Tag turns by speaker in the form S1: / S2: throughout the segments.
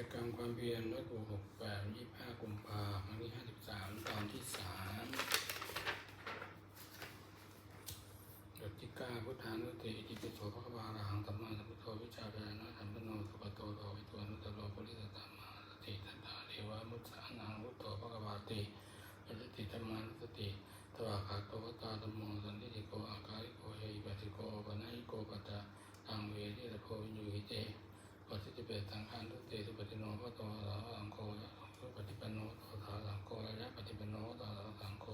S1: จกรรมความเพียรวัดโบหกแปดยี่ห้ากุมภาพันธ์ที่ห้าสิบสามตอนที่สามบทที่เก้าพุทธานุติอิติปิโสภควาอรหังสัมมาสัมพุทโธวิชาเปนะธรรมปโนสุปโตโตวิตวนุตโลปุริสตตมมาสติตัตตาเทวามุสสานังพุทโธภควาติปัสติธรรมานุสติตวาคาโตวตาธรรมโมสันติโกอาการิโกเฮอิปัสสิโกปะนะหิโกปัตตะตังเวทิตโพวิญญูหิเต ปฏิจิเปตสังขารทุติสุปฏิโนภะโตสาวสังโฆสุปฏิปันโนโตสาวสังโฆยะปฏิปันโนโตสาวสังโฆ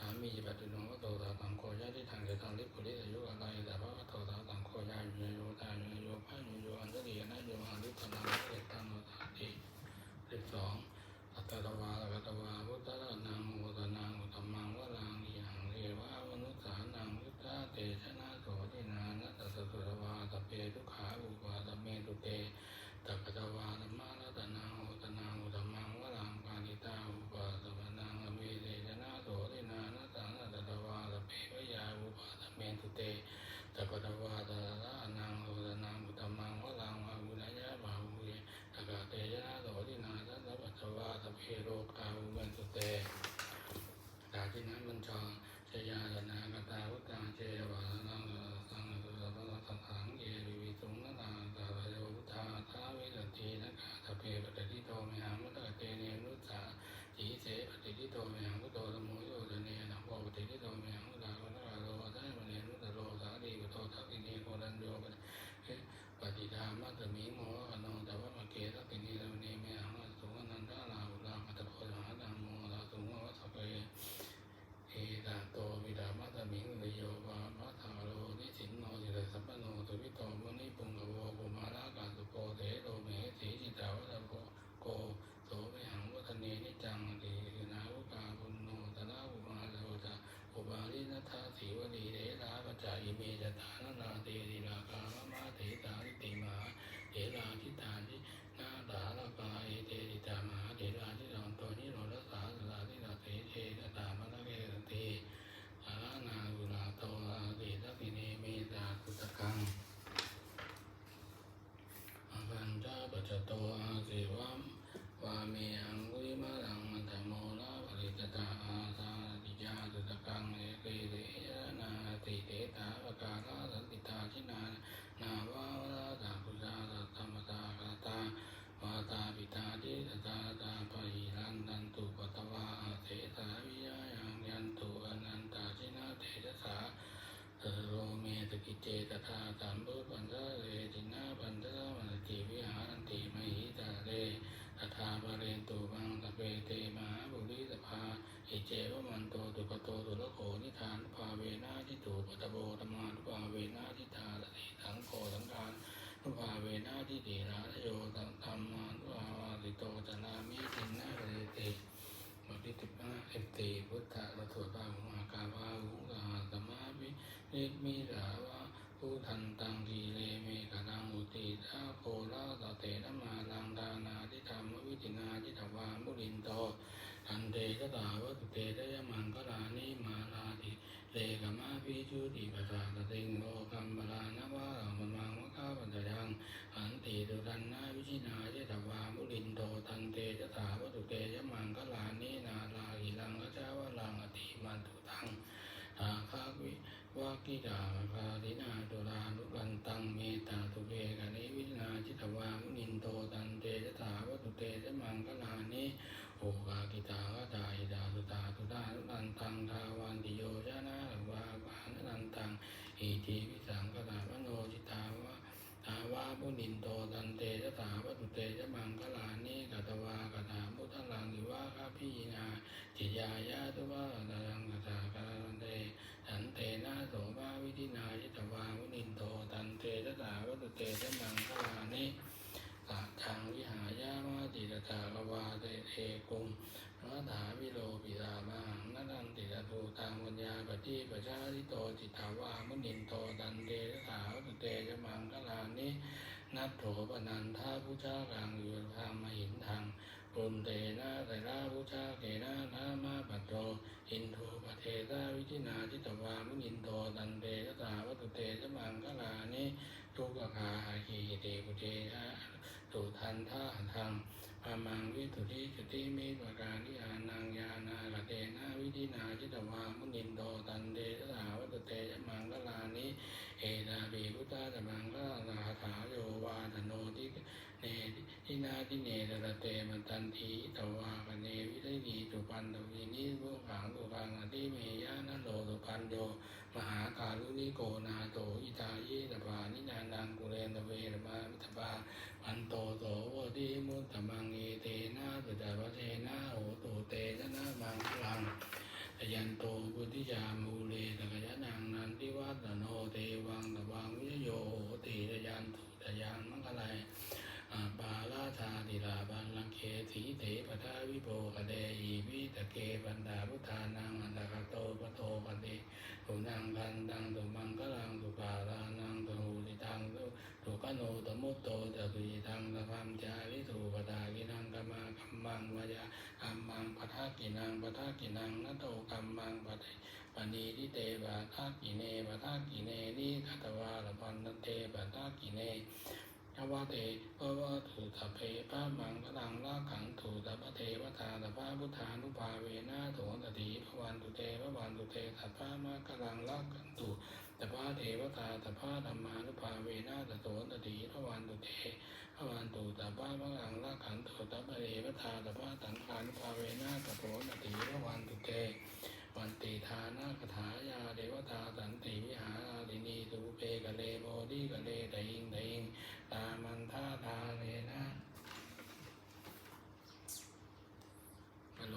S1: อามีปฏิโนภะโตสาวสังโฆยะที่ทางเดทางลิปุริอายุอะไรแต่พระโตสาวสังโฆยะโยโยตาโยโยพะโยโยอันตริยนะโยอันติปนาเตตังโนตาติสิบสองอัตตตวาลัตวาพุทธะนังอุตนังอุตมังวรังยังเทวามนุสานังพุทธะเตชะนะโสตินานัตตสตุตวาตเปทุขาอุปาตเมตุเต ตัปปตวาธรรมารัตนังโอตนังอุตมังวรังปานิตาอุปาสวนังอเมเตชนะโสตินานัตังนัตตวาตเปวะยาอุปาสเมตุเตตัปปตวาตระนังโอตนังอุตมังวรังวาอุณยะบาหุเยตกะเตชนะโสตินานัตตปัตตวาตเปโรกาอุเมตุเตตาทินันบัญชาช ยาสนากตาวุตังเจวาสังสังสุตตะสังขังเอริวิสุงนานาตาโยพุทธาทาวิสตินะกาตเพปฏิทิโตเมหังมุตตะเตเนนุสาจีเสปฏิทิโตเมหังพุทโตธรรมโมโยตเนนะโพปฏิทิโตเมหังพุทธาคนตาโลทัยมเนนุตโลสาลีกุโตทักขินีโกรันโยปฏิทามัตตมิโมอโนตวะมะเกทักขินีตวเนเมหังสุวนันทาลาหุลามัตตโพธานังโมลาสุงวะสัพเพ เอตาโตวิดามัตตมิงริโยวามัทาโลนิสินโนจิตสัพพโนตุวิโตมุนิปุงกโวกุมารากาสุโกเทโลเมสีจิตาวะโกโกโสเวหังวัฒเนนิจังตินาวุกาปุณโนตนาอุมาโลจาอุบาลินัทธาสีวลีเดลาปจาอิเมจตานานาเตติลากามมาเถตาลิติมาเถลาทิตานินาดาลกาเอเตติตามหาเถลาทิสังโตนิโรธสาสลาทินาเตเทตตามะละเกเต อานาอุลาโตอาติทักขิเนเมตาคุตกังอาคันจาปัจจ โตอาสิวัมวาเมอังกุลิมาลังอันธโมลาปริตตาอาสาติยาตุตะกังเอเกเรยนาติเตตาปกาลาสันติตาชินานาวาวลาตาปุจาตธรรมตากาตาวาตาปิตาทิตตาตาปะหิรันตันตุปตตวาอาเสสาวิยายังยันตุอนันตาชินาเตชะสาเอโรเมตกิเจตถาสัมพุปันทะเรตินาปันทะมันติวิหารันติมหิตาเรตถาปะ เรตุบังตะเปเตมาบุริสภาอิเจวมันโตตุปโตตุลโขนิทานภาเวนะทิตุปตตโบธรรมานุภาเวนะทิตาสติสังโฆสังฆานนุภาเวนะทิติราโยตังธรรมานุภาวาติโตจนามิทินนาเรติบทที่สิบห้าเอตีพุทธะละสวดบาหุมากาบาหุกาสมาวิเนิมิสาวะ ผู้ทันตังทีเลเมกนังอุติทาโคลาตเตนะมาลังดานาทิธรรมวิจินาทิตวามุลินโตทันเตกตาวัตุเตทยมังกลานิมาลาติเลกมาพิจุติปัสสะตติงโลกัมบาลานวารังมมังวะคาปัญจยังอันติตุรันนาวิชินาทิตวามุลินโตทันเตกตาวัตุเตยมังกลานินาลาหิลังกจาวลังอติมันตุทังอาคาวิวา กิดาคาตินาตุลานุกันตังเมตตาตุเวกนิวิชนาจิตวามุนินโตตันเตจตาวัตุเตจมังกลานิโอกากิตาวตาหิดาตุตาตุตานุนันตังทาวันติโยชนะวาปานุนันตังอิทิวิสังกตาวโนจิตาวะ ทาวามุนินโตตันเตชะถาวัตุเตชะมังคลานิกัตวากตามุทลังอิวะคาพินาจิยายาตุวะตังกตากาลันเตสันเตนะโสมาวิธินาจิตวามุนินโตตันเตชะถาวัตุ เตชะมังคลานิสัจจังวิหายามาติตถากวาเตเอกุมรัฐาวิโลปิสามังนันติตตูตังวัญญาปฏิปชาติโตจิตถาวามุนินโตตันเตสาวตเตชะมังคลานินัตโถปนันทาพุชากังอยู่ทางมหินทางปุนเตนะไตราพุชาเกนะนามาปัตโตอินทูปเทตาวิจินาจิตวามุนินโตตันเตชะตาวัตุเตชะมัง คลานิทุกขคาหีเตถังอามังวิสุทธิจติมิปการนิอานังยานาคเตนะวิธินาจิตวามุนินโดตันเดสาวัตเตยมังกลานิเอตาปิพุทธาสมังกลาถาโยวาธโนทิเนทินาทิเนตระเตมันตันทีตวากเนวิริยีตุปันตวีนิพุขังตุกังอติเมยานโลตุปันโยมหาการุณิโกนาโตอิตาเยตปานินานังกุเรนเวรมามิตปาปันโต ตมังเอเตนะสุตวะเทนะโหตุเตชนะมังคลังยันโตพุทธิยามูเลตกยะนังนันทิวัตโนเทวังวิโยโหติทยันตุทยันมังคลายอาปาลาธาติลาบันลังเคสีเถปทาวิโปกเดอีวิตะเกปันดาพุทธานังอันตะกะโตปะโตปะเตตุนังคันตังตุมังคลังตุปาลานังตุหูติตังตุตุกะโนตมุตโตจตุยิตังตะพัมจาริตุปตากินังกมะกัมมังวายา กั มังปะทะกินังปะทะกินังนะโตกัมมังปะเทปณีทิเตปะทะกิเนปะทะกิเนนิทัตวาละพันเตปะทะกิเนยาวะเตปะวะตุตะเพปะมังกลังละขังตุตะปะเทวตาตะปะพุทธานุภาเวนะโถตติภวันตุเตภวันตุเตตะปะมะกลังละขังตุตะปะเทวตาตะปะธรรมานุภาเวนะตะโถตติภวันตุเต พระวันตูตาป้าพระลังลาขันโตตัประเรพระทาตป้าตังคานภาเวนะตะโพนติพระวันตุเต วันติทานาคถายาเดวตาสันติวิหาราลินีสุเปกะเลโบดีกะเลตะอิงตะอิงตามันทาทาเลนะฮัลโหล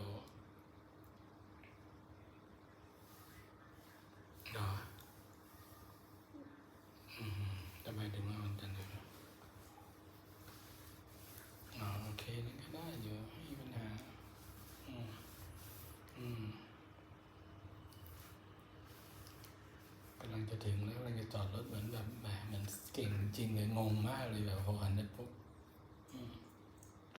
S1: เหรออืมทำไมถึงมาวันจันทร์ถึง อ๋อโอเคนั่นก็ได้อยู่ไม่มีปัญหา อืม อืมกำลังจะ ถึงแล้วกำลังจะจอดรถเหมือนแบบแหมเหมือนเก่งจริงเลยงงมากเลยแบบพอหันไปปุ๊บ